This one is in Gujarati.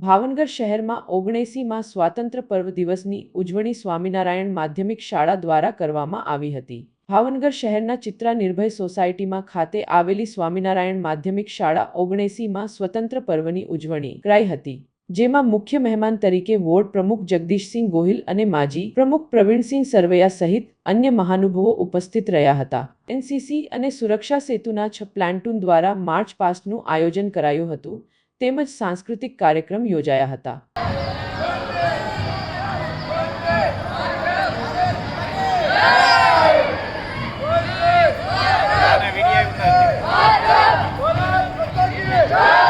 ભાવનગર શહેરમાં ઓગણએંસીમાં સ્વાતંત્ર્ય પર્વ દિવસની ઉજવણી સ્વામિનારાયણ માધ્યમિક શાળા દ્વારા કરવામાં આવી હતી. ભાવનગર શહેરના ચિત્રા નિર્ભય સોસાયટીમાં ખાતે આવેલી સ્વામિનારાયણ માધ્યમિક શાળા ઓગણએંસીમાં સ્વતંત્ર પર્વની ઉજવણી કરાઈ હતી, જેમાં મુખ્ય મહેમાન તરીકે વોર્ડ પ્રમુખ જગદીશસિંહ ગોહિલ અને માજી પ્રમુખ પ્રવીણસિંહ સરવૈયા સહિત અન્ય મહાનુભવો ઉપસ્થિત રહ્યા હતા. એનસીસી અને સુરક્ષા સેતુના છ પ્લાન્ટૂન દ્વારા માર્ચ પાસ્ટનું આયોજન કરાયું હતું તેમજ સાંસ્કૃતિક કાર્યક્રમ યોજાયા હતા Yeah!